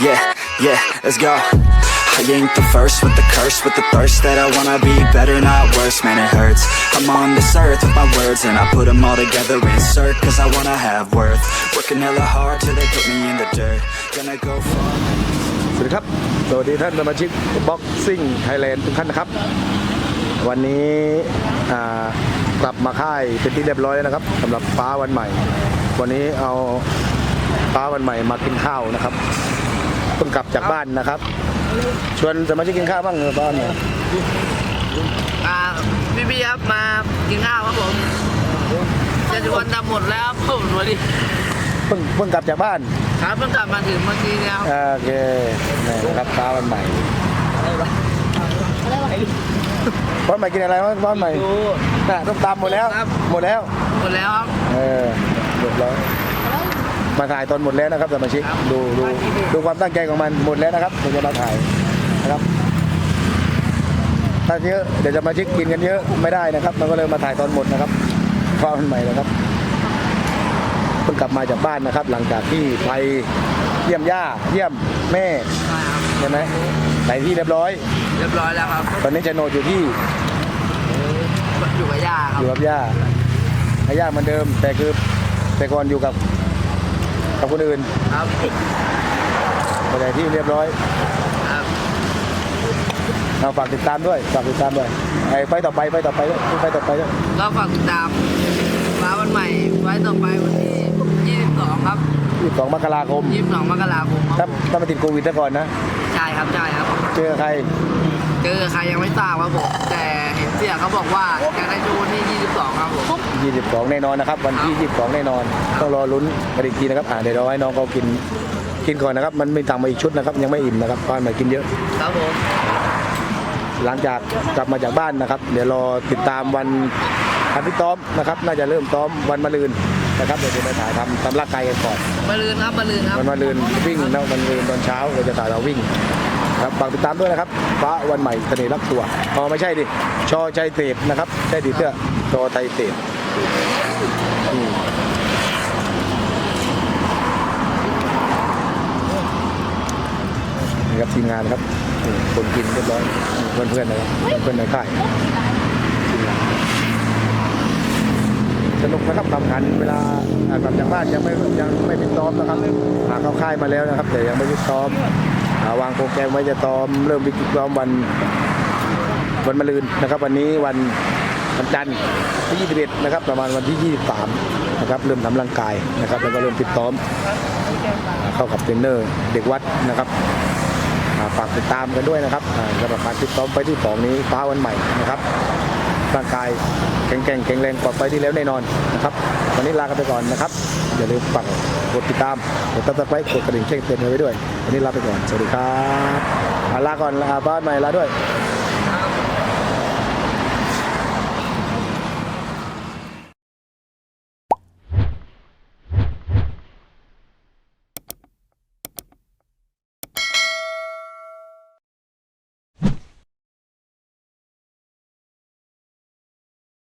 Yeah, yeah, let's go. I ain't the first with the curse, with the thirst that I wanna be better, not worse, man, it hurts. I'm on this earth with my words, and I put them all together, insert, cause I wanna have worth. Working hella hard till they put me in the dirt. Gonna go far. สวัสดีครับ สวัสดีท่านสมาชิกบ็อกซิ่งไทยแลนด์ทุกท่านนะครับ วันนี้อ่ากลับมาค่ายเป็นที่เรียบร้อยแล้วนะครับสำหรับฟ้าวันใหม่ วันนี้เอาฟ้าวันใหม่มากินข้าวนะครับ เพิ่งกลับจากบ้านนะครับ ชวนสมาชิกกินข้าวบ้างเออบ้านเนี่ยอ่าพี่พี่ครับมากินข้าวครับผมจะชวนทำหมดแล้วผมวันนี้เพิ่งเพิ่งกลับจากบ้านครับเพิ่งกลับมาถึงเมื่อกี้เนี่ยครับโอเคนี่นะครับฟ้าวันใหม่บ้านใหม่กินอะไรบ้านใหม่น่ะต้มตำหมดแล้วหมดแล้วหมดแล้วครับเออ มาถ่ายตอนหมดแล้วนะครับสมาชิกดูดูดูความตั้งใจของมันหมดแล้วนะครับถึงจะมาถ่ายนะครับถ้าเยอะเดี๋ยวจะมาชิกกินกันเยอะไม่ได้นะครับ มันก็เลยมาถ่ายตอนหมดนะครับฟ้ามันใหม่นะครับเพิ่งกลับมาจากบ้านนะครับ หลังจากที่ไปเยี่ยมย่าเยี่ยมแม่ใช่ครับใช่ไหมไปที่เรียบร้อย เรียบร้อยแล้วครับ ตอนนี้จะโนดอยู่ที่อยู่กับย่าคอรับยู่กับย่าให้ย่าเหมือนเดิม แต่คือแต่ก่อนอยู่กับ กับคนอื่นครับไปไหนที่เรียบร้อยครับเอาฝากติดตามด้วยฝากติดตามด้วยไอ้ไปต่อไปไปต่อไปด้วยไปต่อไปด้วยก็ฝากติดตามฟ้าวันใหม่ไว้ต่อไปวันที่22ครับยี่สองมกราคม22มกราคมคถ้ารับถ้ามาติดโควิดซะก่อนนะใช่ครับใช่ครับ เจอใคร เจอใครยังไม่ทราบครับผมแต่เห็นเสียเขาบอกว่าจะได้ชูวันที่22ครับผม 22 แน่นอนนะครับ วันที่ 22 แน่นอนต้องรอลุ้นกันอีกทีนะครับอ่าเดี๋ยวเราให้น้องเขากินกินก่อนนะครับ มันมีตังมาอีกชุดนะครับ ยังไม่อิ่มนะครับบ้านใหม่กินเยอะ ครับผมหลังจากกลับมาจากบ้านนะครับ เดี๋ยวรอติดตามวันวันที่ซ้อมนะครับ น่าจะเริ่มซ้อมวันมะรืนนะครับเดี๋ยวจะไปถ่ายทำทำร่างกายกันก่อนมาลืนครับมาลืนครับ วันมะรืนวิ่งนะวันมะรืนตอนเช้าเราจะถ่ายเราวิ่งครับฝากติดตามด้วยนะครับฟ้าวันใหม่เสน่ห์รักตัวอ๋อไม่ใช่ดิชอชัยเตบนะครับใช่ดิเสื้อชอไทยเตบอืม นี่ครับทีมงานครับคนกินเรียบร้อยเพื่อนเพื่อนๆนะครับเพื่อนในค่ายสนุกนะครับทำงานเวลาอ่ากลับจากบ้านยังไม่ยังไม่ฟิตซ้อมนะครับหาเข้าค่ายมาแล้วนะครับ แต่ยังไม่ฟิตซ้อมาวางโปรแกรมไว้จะซ้อมเริ่มฟิตซ้อมวันวันมะรืนนะครับ วันนี้วัน วันจันทร์ที่21นะครับประมาณวันที่ 23นะครับเริ่มทำร่างกายนะครับแล้วก็เริ่มฟิดต้อมาเข้ากับเทรนเนอร์เด็กวัดนะครับฝากติดตามกันด้วยนะครับสำหรับการฟิดต้อมไปที่สองนี้ฟ้าวันใหม่นะครับร่างกายแข็งแกร่งแข็งแรงกว่าไปที่แล้วแน่นอนนะครับวันนี้ลากันไปก่อนนะครับอย่าลืมฝากกดติดตามกดติดตามไว้กดกระดิ่งแจ้งเตือนไว้ด้วยวันนี้ลาไปก่อนสวัสดีครับอ่าลาก่อนลาบ้านใหม่ลาด้วย